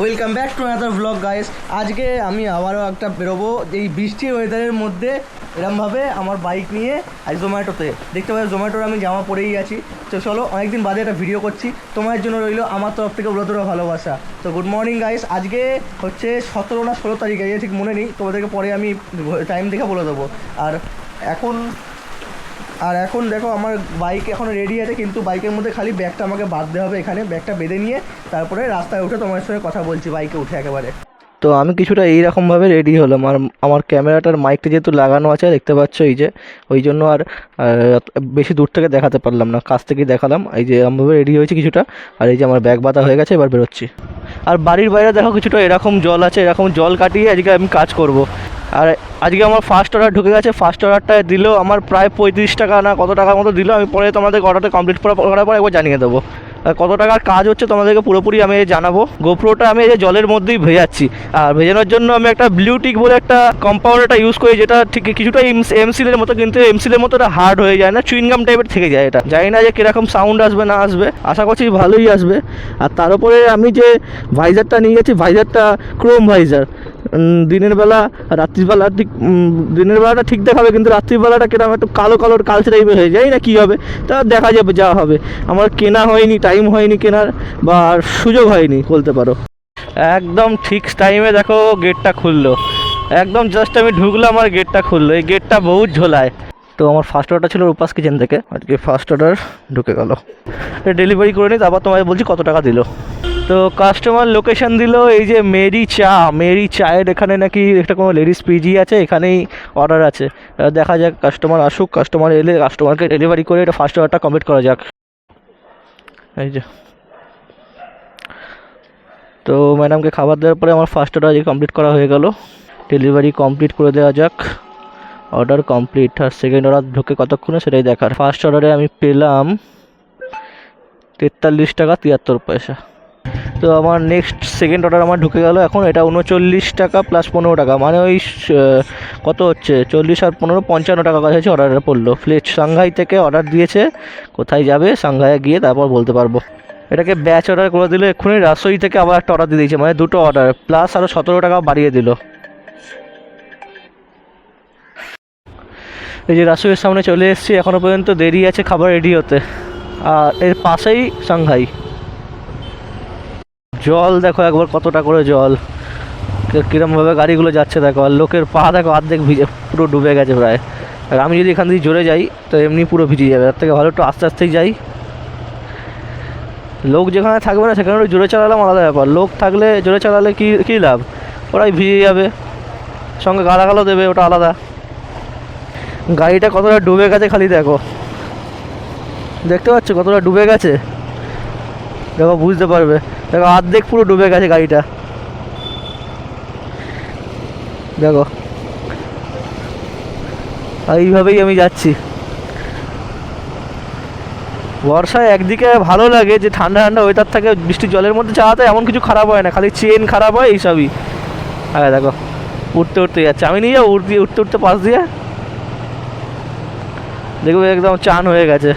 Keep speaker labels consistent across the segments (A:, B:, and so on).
A: Welcome back to another blog guys আজকে আমি আবারও একটা বেরোবো এই বৃষ্টির ওয়েদারের মধ্যে। এরমভাবে আমার বাইক নিয়ে আজ জোম্যাটোতে। দেখতে পাচ্ছি, জোম্যাটোর আমি জামা পরেই আছি। তো চলো, অনেকদিন বাদে একটা ভিডিও করছি। তোমার জন্য রইল আমার তরফ থেকে ব্রতর ভালোবাসা। তো গুড মর্নিং গাইস আজকে হচ্ছে সতেরো না ষোলো তারিখ ঠিক মনে নেই। তোমাদেরকে পরে আমি টাইম দেখে বলে দেবো। আর এখন আর এখন দেখো আমার বাইক এখন রেডি আছে, কিন্তু বাইকের মধ্যে খালি ব্যাগটা আমাকে বাঁধতে হবে এখানে। ব্যাগটা বেঁধে নিয়ে তারপরে রাস্তায় উঠে তোমার সঙ্গে কথা বলছি বাইকে উঠে একেবারে। তো আমি কিছুটা এইরকমভাবে রেডি হলাম। আর আমার ক্যামেরাটার মাইকটা যেহেতু লাগানো আছে, দেখতে পাচ্ছ এই যে, ওই জন্য আর বেশি দূর থেকে দেখাতে পারলাম না। কাছ থেকেই দেখালাম। এই যে এরমভাবে রেডি হয়েছে কিছুটা। আর এই যে আমার ব্যাগ বাঁধা হয়ে গেছে, এবার বেরোচ্ছি। আর বাড়ির বাইরে দেখো কিছুটা এরকম জল আছে, এরকম জল কাটিয়ে আজকে আমি কাজ করব। আর আজকে আমার ফার্স্ট অর্ডার ঢুকে গেছে। ফার্স্ট অর্ডারটা দিলেও আমার প্রায় পঁয়ত্রিশ টাকা না কত টাকার মতো দিল, আমি পরে তোমাদের অর্ডারটা কমপ্লিট করার পর একবার জানিয়ে দেবো। কত টাকার কাজ হচ্ছে তোমাদেরকে পুরোপুরি আমি জানাব। গোপ্রোটা আমি এই যে জলের মধ্যেই ভেজাচ্ছি। আর ভেজানোর জন্য আমি একটা ব্লিউটিক বলে একটা কম্পাউন্ডারটা ইউজ করি, যেটা ঠিক কিছুটা এমসিলের মতো, কিন্তু এমসিলের মতো এটা হার্ড হয়ে যায় না চুইনগাম টাইপের থেকে যায় এটা। জানি না যে কীরকম সাউন্ড আসবে, না আসবে। আশা করছি ভালোই আসবে। আর তার উপরে আমি যে ভাইজারটা নিয়ে গেছি ভাইজারটা ক্রোম ভাইজার দিনের বেলা রাত্রিবেলা ঠিক দিনের বেলাটা ঠিক দেখাবে কিন্তু রাত্রিবেলাটা কীরকম একটু কালো কালোর কালচে টাইপের হয়ে যায় না কী হবে? তা দেখা যাবে যা হবে। আমার কেনা হয়নি টাইম হয়নি কেনার বা সুযোগ হয়নি বলতে পারো। একদম ঠিক টাইমে দেখো গেটটা খুললো। একদম জাস্ট আমি ঢুকলাম আর গেটটা খুললো। এই গেটটা বহুত ঝোলায়। তো আমার ফার্স্ট অর্ডার ছিল রূপাস কিচেন থেকে। আজকে ফার্স্ট অর্ডার ঢুকে গেল। ডেলিভারি করে নিই তারপর তোমায় বলছি কত টাকা দিল। তো কাস্টমার লোকেশন দিল এই যে মেরি চা মেরি চায়ের এখানে নাকি একটা কোনো লেডিস পিজি আছে, এখানেই অর্ডার আছে। দেখা যাক কাস্টমার আসুক কাস্টমার এলে কাস্টমারকে ডেলিভারি করে এটা ফার্স্ট অর্ডারটা কমপ্লিট করা যাক। এই যে। তো ম্যাডামকে খাবার দেওয়ার পরে আমার ফার্স্ট অর্ডার কমপ্লিট করা হয়ে গেল ডেলিভারি কমপ্লিট করে দেওয়া যাক। অর্ডার কমপ্লিট আর সেকেন্ড অর্ডার ঢুকে কতক্ষণে সেটাই দেখার। ফার্স্ট অর্ডারে আমি পেলাম তেতাল্লিশ টাকা তিয়াত্তর পয়সা। তো আমার নেক্সট সেকেন্ড অর্ডার আমার ঢুকে গেল। এখন এটা উনচল্লিশ টাকা প্লাস পনেরো টাকা। মানে ওই কত হচ্ছে? চল্লিশ আর পনেরো পঞ্চান্ন টাকা কাছাকাছি অর্ডারটা পড়ল। ফ্লেট সাংঘাই থেকে অর্ডার দিয়েছে। কোথায় যাবে? সাংহাইয়ে গিয়ে তারপর বলতে পারব। এটাকে ব্যাচ অর্ডার করে দিল। এক্ষুনি রাসোই থেকে আবার একটা অর্ডার দিয়ে দিয়েছে। মানে দুটো অর্ডার প্লাস আরও সতেরো টাকা বাড়িয়ে দিল। এই যে রাসুয়ের সামনে চলে এসেছি। এখনও পর্যন্ত দেরি আছে, খাবার রেডি হতে। আর এর পাশেই সাংহাই জল দেখো একবার কতটা করে জল। কিরমভাবে গাড়িগুলো যাচ্ছে দেখো, আর লোকের পা দেখো অর্ধেক ভিজে, পুরো ডুবে গেছে প্রায়। আর আমি যদি এখান থেকে জোরে যাই, তো এমনি পুরো ভিজে যাবে। তার থেকে ভালো একটু আস্তে আস্তেই যাই। লোক যেখানে থাকবে না, সেখানে একটু জোরে চালালাম আলাদা ব্যাপার। লোক থাকলে, জোরে চালালে কি, কী লাভ? ওরাই ভিজে যাবে। সঙ্গে গালাগালও দেবে, ওটা আলাদা। গাড়িটা কতটা ডুবে গেছে খালি দেখো। দেখতে পাচ্ছ কতটা ডুবে গেছে? দেখো, বুঝতে পারবে। দেখো, অর্ধেক পুরো ডুবে গেছে গাড়িটা। দেখো। এইভাবেই আমি যাচ্ছি। বর্ষায় একদিকে ভালো লাগে, যে ঠান্ডা ঠান্ডা ওয়েদার থাকে বৃষ্টির জলের মধ্যে চালাতে এমন কিছু খারাপ হয় না, খালি চেন খারাপ হয়, এইসবই। হ্যাঁ দেখো উঠতে উঠতে যাচ্ছে। আমি নিয়ে যাব উঠতে উঠতে উঠতে পাশ দিয়ে। দেখবে একদম চান হয়ে গেছে।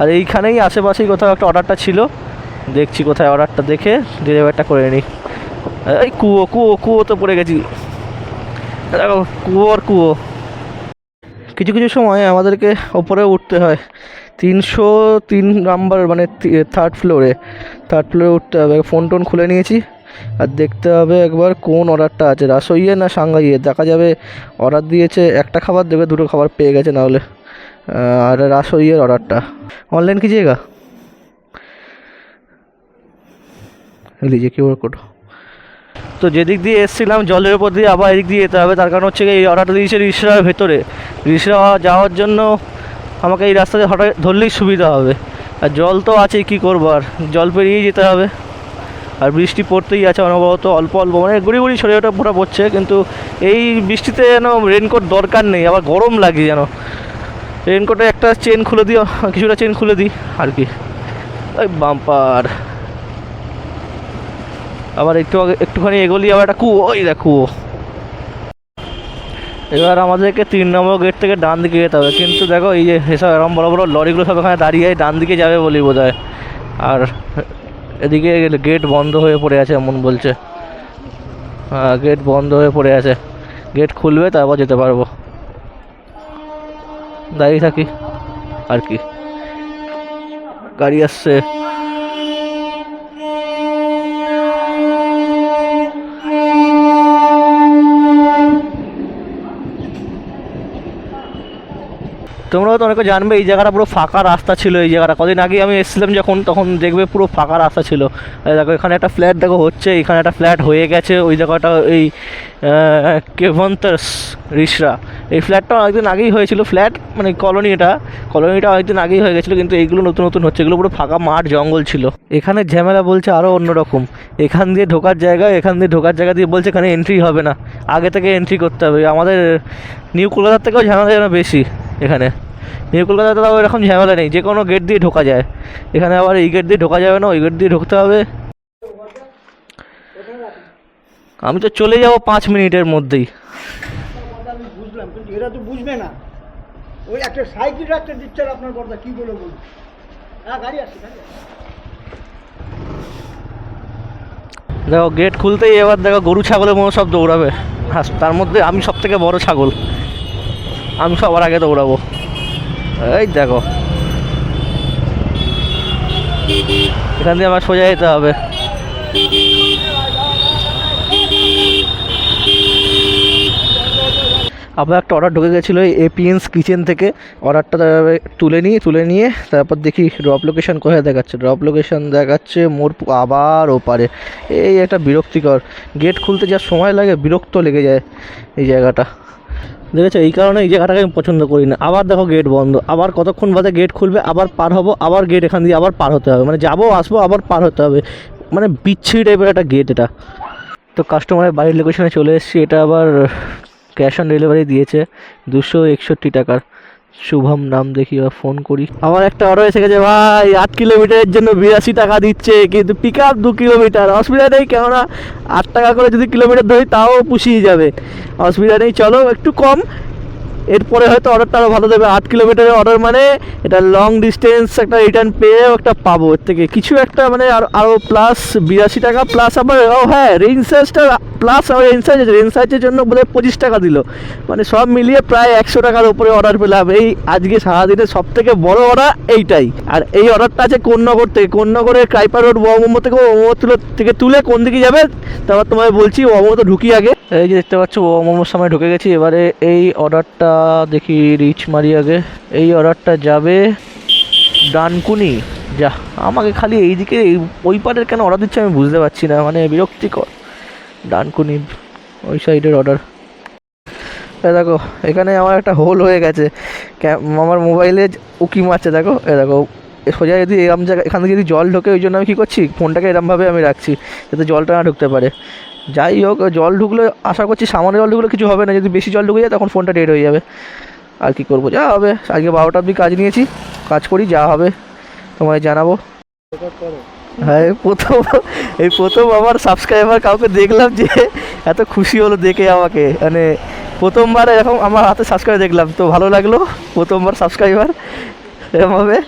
A: আর এইখানেই আশেপাশেই কোথাও একটা অর্ডারটা ছিল। দেখছি কোথায় অর্ডারটা দেখে ডেলিভারিটা করে নিই। এই কুয়ো কুয়ো কুয়ো তো পড়ে গেছি। দেখো কুয়োর কুয়ো। কিছু কিছু সময় আমাদেরকে ওপরে উঠতে হয়। তিনশো তিন নাম্বার মানে থার্ড ফ্লোরে থার্ড ফ্লোরে উঠতে হবে। ফোন টোন খুলে নিয়েছি। আর দেখতে হবে একবার কোন অর্ডারটা আছে। রাসইয়ে না সাংহাইয়ে? দেখা যাবে অর্ডার দিয়েছে, একটা খাবার দেবে, দুটো খাবার পেয়ে গেছে নাহলে আর রাসইয়ের অর্ডারটা অনলাইন ऑर्डर ऑनलाइन कीजिएगा लीजिए কোড তো যেদিক দিয়ে এসেছিলাম, জলের উপর দিয়ে আবার এদিক দিয়ে যেতে হবে। তার কারণ হচ্ছে এই অর্ডারটা দিয়েছে রিসরার ভেতরে। রিসরা যাওয়ার জন্য আমাকে এই রাস্তাতে হঠাৎ ধরলেই সুবিধা হবে। আর জল তো আছে কি করব আর? জল পেরিয়েই যেতে হবে। আর বৃষ্টি পড়তেই আছে অনবরত, অল্প অল্প। মানে গুড়ি গুড়ি ছড়িয়ে ওটা পড়া পড়ছে, কিন্তু এই বৃষ্টিতে যেন রেনকোট দরকার নেই, আবার গরম লাগে যেন। রেনকোটে একটা চেন খুলে দিও, কিছুটা চেন খুলে দিই, আর কি। ওই বাম্পার। আবার একটু একটুখানি এগোলি, আবার একটা কুয়ো ওই দেখ। কুয়ো এবার আমাদেরকে তিন নম্বর গেট থেকে ডান দিকে যেতে হবে। কিন্তু দেখো, এই যে এসব এরকম বড় বড় লরিগুলো সব এখানে দাঁড়িয়ে ডান দিকে যাবে বলি বোধ হয় আর এদিকে গেট বন্ধ হয়ে পড়ে আছে, এমন বলছে। হ্যাঁ গেট বন্ধ হয়ে পড়ে আছে। গেট খুলবে, তারপর যেতে পারব। দাঁড়িয়ে থাকি। আর কি। গাড়ি আসছে। তোমরা তো অনেকে জানবে, এই জায়গাটা পুরো ফাঁকা রাস্তা ছিল, এই জায়গাটা। কদিন আগে আমি এসেছিলাম যখন, তখন দেখবে পুরো ফাঁকা রাস্তা ছিল। দেখো, এখানে একটা ফ্ল্যাট দেখো, হচ্ছে, এখানে একটা ফ্ল্যাট হয়ে গেছে, ওই জায়গাটা, এই কেভন্তস রিসরা। এই ফ্ল্যাটটা অনেকদিন আগেই হয়েছিল ফ্ল্যাট মানে কলোনি এটা কলোনিটা অনেকদিন আগেই হয়ে গেছিল, কিন্তু এইগুলো নতুন নতুন হচ্ছে, এগুলো পুরো ফাঁকা মাঠ জঙ্গল ছিল। এখানে ঝামেলা বলছে আরও অন্যরকম এখান দিয়ে ঢোকার জায়গা, এখান দিয়ে ঢোকার জায়গা দিয়ে বলছে এখানে এন্ট্রি হবে না। আগে থেকে এন্ট্রি করতে হবে। আমাদের নিউ কলকাতার থেকেও ঝামেলা যেন বেশি। এখানে। নিউ কলকাতাতে তাও এরকম ঝামেলা নেই, যে কোনো গেট দিয়ে ঢোকা যায়। এখানে আবার এই গেট দিয়ে ঢোকা যাবে না, ওই গেট দিয়ে ঢুকতে হবে। আমি তো চলে যাব পাঁচ মিনিটের মধ্যেই। দেখো গেট খুলতেই এবার দেখো গরু, ছাগলের মতো সব দৌড়াবে। তার মধ্যে আমি সব থেকে বড় ছাগল। আমি সবার আগে দৌড়াবো। এই দেখো। এখান দিয়ে আমার সোজা যেতে হবে। আবার একটা অর্ডার ঢুকে গেছিল এপিএনস কিচেন থেকে। অর্ডারটা তুলে নিই, তুলে নিয়ে তারপর দেখি ড্রপ লোকেশন কোথায় দেখাচ্ছে। ড্রপ লোকেশন দেখাচ্ছে মোর আবার ওপারে। এই একটা বিরক্তিকর। গেট খুলতে যা সময় লাগে, বিরক্ত লেগে যায় এই জায়গাটা। দেখেছ? এই কারণে এই জায়গাটাকে আমি পছন্দ করি না। আবার দেখো গেট বন্ধ। আবার কতক্ষণ বাদে গেট খুলবে? আবার পার হব, আবার গেট এখান দিয়ে আবার পার হতে হবে। মানে যাব, আসব, আবার পার হতে হবে। মানে বিচ্ছিরি টাইপের একটা গেট এটা। তো কাস্টমারের বাড়ির লোকেশনে চলে এসেছি। এটা আবার ক্যাশ অন ডেলিভারি দিয়েছে দুশো একষট্টি টাকার। শুভম নাম দেখি বা ফোন করি। আমার একটা অর্ডার এসে গেছে, ভাই, আট কিলোমিটারের জন্য বিরাশি টাকা দিচ্ছে, কিন্তু পিক আপ দু কিলোমিটার। অসুবিধা নেই, কেননা আট টাকা করে যদি কিলোমিটার ধরি, তাও পুষিয়ে যাবে। অসুবিধা নেই, চলো, একটু কম। এরপরে হয়তো অর্ডারটা আরও ভালো দেবে। আট কিলোমিটারের অর্ডার মানে এটা লং ডিস্টেন্স একটা রিটার্ন পেয়েও একটা পাবো এর থেকে। কিছু একটা মানে আর- আরও প্লাস বিরাশি টাকা প্লাস আবার, ও হ্যাঁ রেঞ্জ সাইজটা প্লাস আমার রেঞ্জ সাইজ রেঞ্জ সাইজের জন্য হয় পঁচিশ টাকা দিল। মানে সব মিলিয়ে প্রায় একশো টাকার উপরে অর্ডার পেলাম। এই আজকে সারাদিনের সব থেকে বড় অর্ডার এইটাই। আর এই অর্ডারটা আছে কোন্নগর থেকে। কোন্নগরের ক্রাইপার রোড মোহাম্মদ থেকে মোহাম্মদ থেকে তুলে কোন দিকে যাবে? তারপর তোমায় বলছি মোহাম্মদ ঢুকি আগে। এই যে দেখতে পাচ্ছ মোহাম্মদ সময় ঢুকে গেছি। এবারে এই অর্ডারটা দেখি রিচ মারি আগে। এই অর্ডারটা যাবে ডানকুনি। যা, আমাকে খালি এইদিকে, এই ওই পারের কেন অর্ডার দিচ্ছে আমি বুঝতে পারছি না মানে বিরক্তিকর। ডানকুনি, ওই সাইডের অর্ডার এ দেখো, এখানে আমার একটা হোল হয়ে গেছে। আমার মোবাইলে উকি মারছে, দেখো, এ দেখো সোজা যদি এরম জায়গা এখান থেকে যদি জল ঢোকে, ওই জন্য আমি কী করছি? ফোনটাকে এরমভাবে আমি রাখছি, যাতে জলটা না ঢুকতে পারে। যাই হোক, জল ঢুকলে আশা করছি সামান্য জল ঢুকলে কিছু হবে না। যদি বেশি জল ঢুকে যায়, তখন ফোনটা ডেড হয়ে যাবে। আর কি করব, যা হবে। আজকে বারোটা অব্দি কাজ নিয়েছি, কাজ করি, যা হবে। তোমায় জানাব। হ্যাঁ প্রথম, এই প্রথম আমার সাবস্ক্রাইবার কাউকে দেখলাম যে এত খুশি হলো দেখে আমাকে। মানে প্রথমবার এরকম আমার হাতে সাবস্ক্রাইব দেখলাম। তো ভালো লাগল, প্রথমবার সাবস্ক্রাইবার এরকমভাবে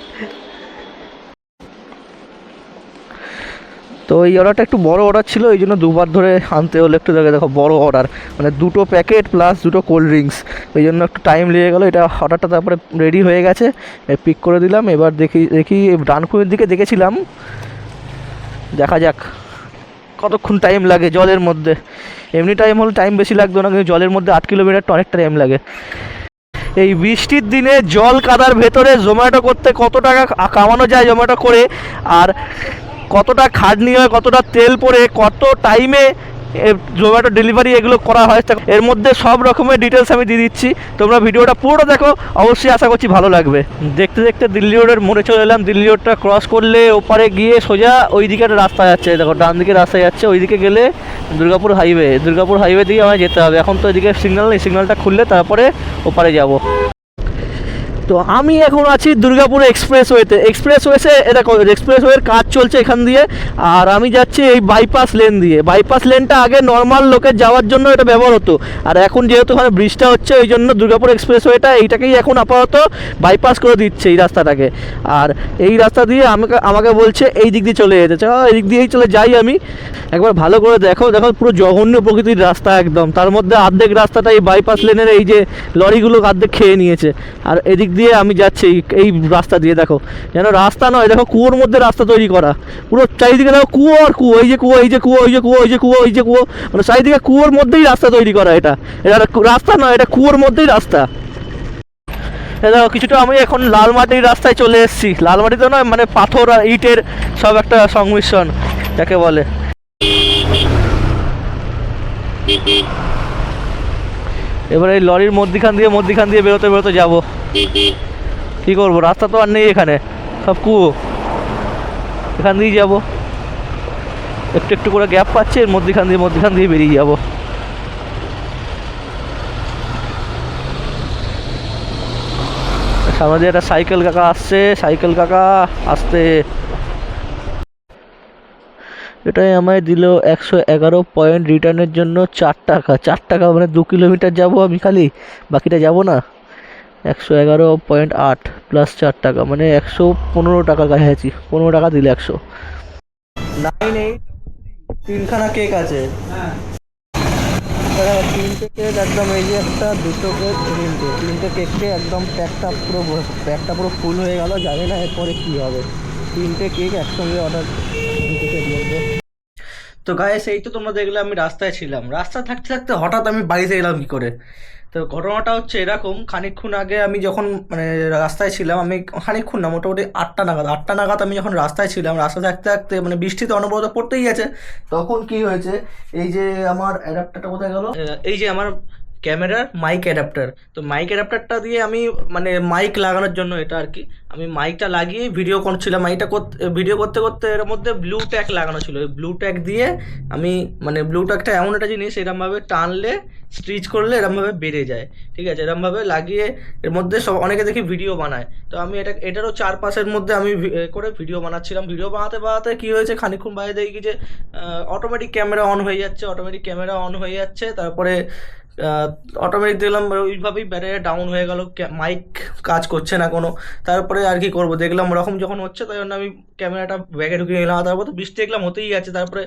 A: তো এই অর্ডারটা একটু বড় অর্ডার ছিল, এই জন্য দুবার ধরে আনতে হলো একটু দেখে, দেখো বড় অর্ডার। মানে দুটো প্যাকেট প্লাস দুটো কোল্ড ড্রিঙ্কস ওই জন্য একটু টাইম লেগে গেলো, এটা অর্ডারটা তারপরে রেডি হয়ে গেছে। পিক করে দিলাম। এবার দেখি দেখি ডানকুনির দিকে দেখেছিলাম। দেখা যাক কতক্ষণ টাইম লাগে জলের মধ্যে। এমনি টাইম হলে টাইম বেশি লাগতো না, কিন্তু জলের মধ্যে আট কিলোমিটারটা অনেকটা টাইম লাগে। এই বৃষ্টির দিনে জল কাদার ভেতরে জোম্যাটো করতে কত টাকা কামানো যায় জোম্যাটো করে? আর কতটা খাটনি হয়, কতটা তেল পড়ে, কত টাইমে জোম্যাটো ডেলিভারি এগুলো করা হয় এর মধ্যে সব রকমের ডিটেলস আমি দিয়ে দিচ্ছি। তোমরা ভিডিওটা পুরো দেখো, অবশ্যই আশা করছি ভালো লাগবে। দেখতে দেখতে দিল্লি রোডের মোড়ে চলে এলাম, দিল্লি রোডটা ক্রস করলে ওপারে গিয়ে সোজা ওই দিকে একটা রাস্তা যাচ্ছে, দেখো, ডান দিকে রাস্তা যাচ্ছে ওই দিকে গেলে দুর্গাপুর হাইওয়ে দুর্গাপুর হাইওয়ে দিকে আমায় যেতে হবে। এখন তো এদিকে সিগন্যাল নেই সিগন্যালটা খুললে তারপরে ওপারে যাব। তো আমি এখন আছি দুর্গাপুর এক্সপ্রেসওয়েতে। এক্সপ্রেসওয়েতে এটা এক্সপ্রেসওয়ের কাজ চলছে এখান দিয়ে, আর আমি যাচ্ছি এই বাইপাস লেন দিয়ে। বাইপাস লেনটা আগে নর্মাল লোকের যাওয়ার জন্য এটা ব্যবহার হতো। আর এখন যেহেতু ওখানে ব্রিজটা হচ্ছে ওই জন্য দুর্গাপুর এক্সপ্রেসওয়েটা এইটাকেই এখন আপাতত বাইপাস করে দিচ্ছে এই রাস্তাটাকে। আর এই রাস্তা দিয়ে আমাকে আমাকে বলছে, এই দিক দিয়ে চলে যেতে। এই দিক দিয়েই চলে যাই আমি। একবার ভালো করে দেখো দেখো পুরো জঘন্য প্রকৃতির রাস্তা একদম। তার মধ্যে অর্ধেক রাস্তাটা এই বাইপাস লেনের এই যে লরিগুলো অর্ধেক খেয়ে নিয়েছে। আর এদিক দিয়ে আমি যাচ্ছি, এই- রাস্তা দিয়ে দেখো। যেন রাস্তা নয়, দেখো কুয়োর মধ্যে রাস্তা তৈরি করা। পুরো চারিদিকে দেখো কুয়ো আর কুয়ো, এই যে কুয়ো, এই যে কুয়ো, এই যে কুয়ো, এই যে কুয়ো, এই যে কুয়ো। মানে চারিদিকে কুয়োর মধ্যেই রাস্তা তৈরি করা এটা। এটা রাস্তা নয়, এটা কুয়োর মধ্যেই রাস্তা। দেখো, কিছুটা আমি এখন লাল মাটির রাস্তায় চলে এসেছি। লাল মাটিতে নয় মানে পাথর আর ইটের সব একটা সংমিশ্রণ, যাকে বলে। এবার এই লরির মধ্যিখান দিয়ে মধ্যিখান দিয়ে বেরোতে বেরোতে যাব। কি করব? রাস্তা তো আর নেই এখানে। সব কুয়ো। এখান দিয়েই যাব। একটু একটু করে গ্যাপ পাচ্ছে, এর মধ্যিখান দিয়ে মধ্যিখান দিয়ে বেরিয়ে যাব। সামনে দিয়ে একটা সাইকেল কাকা আসছে, সাইকেল কাকা আসতে এটাই আমায় দিল একশো এগারো পয়েন্ট রিটার্নের জন্য চার টাকা। চার টাকা মানে দু কিলোমিটার যাব আমি খালি? বাকিটা যাব না? একশো এগারো পয়েন্ট আট প্লাস চার টাকা মানে একশো পনেরো টাকার কাছাকাছি। পনেরো টাকা দিলে একশো। নাইন এইট তিনখানা কেক আছে। তিনটে কেক একদম এই যে একটা, দুটো কেক তিনটে। তিনটে কেককে একদম প্যাকটা পুরো প্যাকটা পুরো ফুল হয়ে গেল, জানি না এরপরে কী হবে। তিনটে কেক একসঙ্গে অর্ডার তো গায়ে সেই তো তোমরা দেখলে আমি রাস্তায় ছিলাম। রাস্তা থাকতে থাকতে হঠাৎ আমি বাড়িতে এলাম কী করে? তো ঘটনাটা হচ্ছে এরকম, খানিকক্ষণ আগে আমি যখন মানে রাস্তায় ছিলাম, আমি খানিকক্ষণ না, মোটামুটি আটটা নাগাদ আটটা নাগাদ আমি যখন রাস্তায় ছিলাম রাস্তা থাকতে থাকতে মানে বৃষ্টিতে অনবরত পড়তেই আছে তখন কি হয়েছে? এই যে আমার অ্যাডাপ্টারটা কোথায় গেল? এই যে আমার ক্যামেরার মাইক অ্যাডাপ্টার তো মাইক অ্যাডাপ্টারটা দিয়ে আমি মানে মাইক লাগানোর জন্য এটা আর কি। আমি মাইকটা লাগিয়ে ভিডিও করছিলাম। মাইকটা করতে ভিডিও করতে করতে এর মধ্যে ব্লু ট্যাগ লাগানো ছিল। ওই ব্লু ট্যাগ দিয়ে আমি মানে ব্লু ট্যাগটা এমন একটা জিনিস, এরমভাবে টানলে স্ট্রিচ করলে এরমভাবে বেড়ে যায়। ঠিক আছে? এরমভাবে লাগিয়ে এর মধ্যে সব, অনেকে দেখি ভিডিও বানায়। তো আমি এটা, এটারও চারপাশের মধ্যে আমি করে ভিডিও বানাচ্ছিলাম। ভিডিও বানাতে বানাতে কী হয়েছে? খানিকক্ষণ বাইরে দেখি যে অটোমেটিক ক্যামেরা অন হয়ে যাচ্ছে অটোমেটিক ক্যামেরা অন হয়ে যাচ্ছে। তারপরে অটোমেটিক দেখলাম ওইভাবেই ব্যাটারিটা ডাউন হয়ে গেল। মাইক কাজ করছে না কোনো। তারপরে আর কি করব? দেখলাম ওরকম যখন হচ্ছে, তাই জন্য আমি ক্যামেরাটা ব্যাগে ঢুকিয়ে নিলাম। তারপর তো বৃষ্টি দেখলাম হতেই আছে তারপরে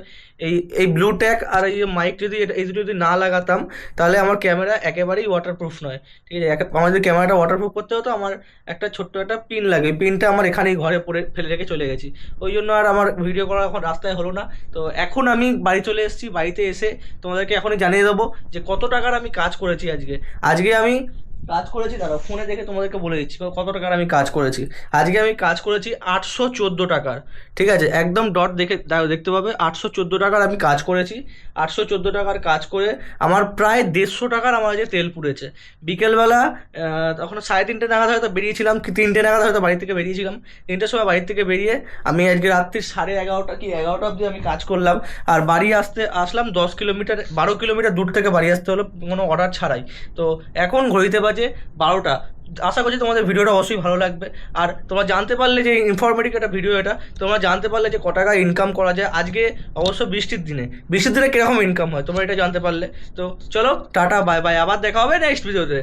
A: এই এই ব্লু ট্যাগ আর এই মাইক যদি এই দুটো যদি না লাগাতাম, তাহলে আমার ক্যামেরা একেবারেই ওয়াটারপ্রুফ নয়। ঠিক আছে? আমার যদি ক্যামেরাটা ওয়াটারপ্রুফ করতে হতো। আমার একটা ছোট্ট একটা পিন লাগে। পিনটা আমার এখানেই ঘরে পরে ফেলে রেখে চলে গেছি। ওই জন্য আর আমার ভিডিও করা এখন রাস্তায় হলো না। তো এখন আমি বাড়ি চলে এসেছি। বাড়িতে এসে তোমাদেরকে এখনই জানিয়ে দেবো যে কত টাকার আমি কাজ করেছি আজকে। আজকে আমি কাজ করেছি, দাদা, ফোনে দেখে তোমাদেরকে বলে দিচ্ছি কত টাকার আমি কাজ করেছি। আজকে আমি কাজ করেছি আটশো চোদ্দ টাকার, ঠিক আছে? একদম ডট দেখে দেখতে পাবে, আটশো চোদ্দ টাকার আমি কাজ করেছি। আটশো চোদ্দ টাকার কাজ করে আমার প্রায় দেড়শো টাকার আমার যে তেল পুড়েছে। বিকেলবেলা তখন সাড়ে তিনটে নাগাদ হয়তো বেরিয়েছিলাম, কি তিনটে নাগাদ হয়তো বাড়ি থেকে বেরিয়েছিলাম। তিনটের সময় বাড়ি থেকে বেরিয়ে আমি আজকে রাত্রি সাড়ে এগারোটা কি এগারোটা অবধি আমি কাজ করলাম। আর বাড়ি আসতে, আসলাম দশ কিলোমিটার, বারো কিলোমিটার দূর থেকে বাড়ি আসতে হলো, কোনো অর্ডার ছাড়াই। তো এখন ঘড়িতে বাজে বারোটা। আশা করছি তোমাদের ভিডিওটা অবশ্যই ভালো লাগবে। আর তোমরা জানতে পারলে যে ইনফরমেটিভ একটা ভিডিও এটা, তোমরা জানতে পারলে যে ক টাকা ইনকাম করা যায়। আজকে অবশ্য বৃষ্টির দিনে। বৃষ্টির দিনে কীরকম ইনকাম হয়, তোমরা এটা জানতে পারলে। তো চলো, টাটা বাই বাই আবার দেখা হবে নেক্সট ভিডিওতে